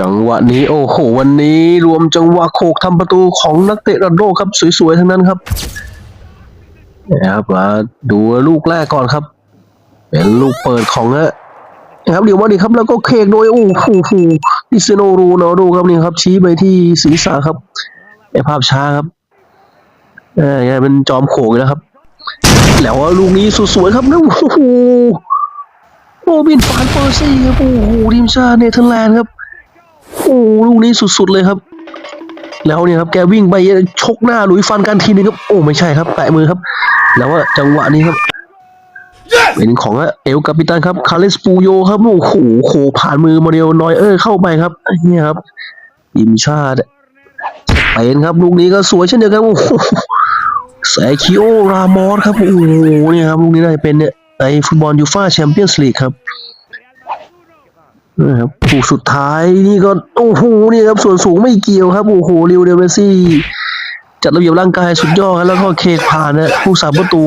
จังหวะนี้โอ้โหวันนี้รวมจังหวะโขกทำประตูของนักเตะระดับโลกครับสวยๆทั้งนั้นครับนะครับมาดูลูกแรกก่อนครับเป็นลูกเปิดของนะนะครับเดี๋ยวมาดิครับแล้วก็เคกโดยโอ้โหดิเซโนรูนาดูครับนี่ครับชี้ไปที่ศีรษะครับไอภาพช้าครับเออเนี่ยเป็นจอมโขกแล้วครับ แล้วลูกนี้สวยๆครับนะโอ้โหโอบินฟานเปอร์ซี่ครับโอ้โหทีมชาติเนเธอร์แลนด์ครับ โอ้ลูกนี้สุดๆเลยครับ แล้วเนี่ยครับแกวิ่งไปชกหน้าหลุยฟันกันทีนึงครับโอ้ไม่ใช่ครับแตะมือครับ แล้วว่าจังหวะนี้ครับเป็นของเอลกาปิตันครับคาร์เลสปูโยครับโอ้โหโขผ่านมือมาเดลนอยเออร์เข้าไปครับเนี่ยครับทีมชาติสเปนครับลูกนี้ก็สวยเช่นเดียวกันโอ้โหแซคิโอรามอสครับโอ้โหเนี่ยครับลูกนี้น่าจะเป็นเนี่ยในฟุตบอลยูฟ่าแชมเปี้ยนส์ลีกครับ นะครับผูกสุดท้ายนี่ก็โอ้โหนี่ครับส่วนสูงไม่เกี่ยวครับโอ้โหลิวเดลเมซี่จัดระเบียบร่างกายสุดยอดแล้วก็เคผ่านนะผู้สามประตู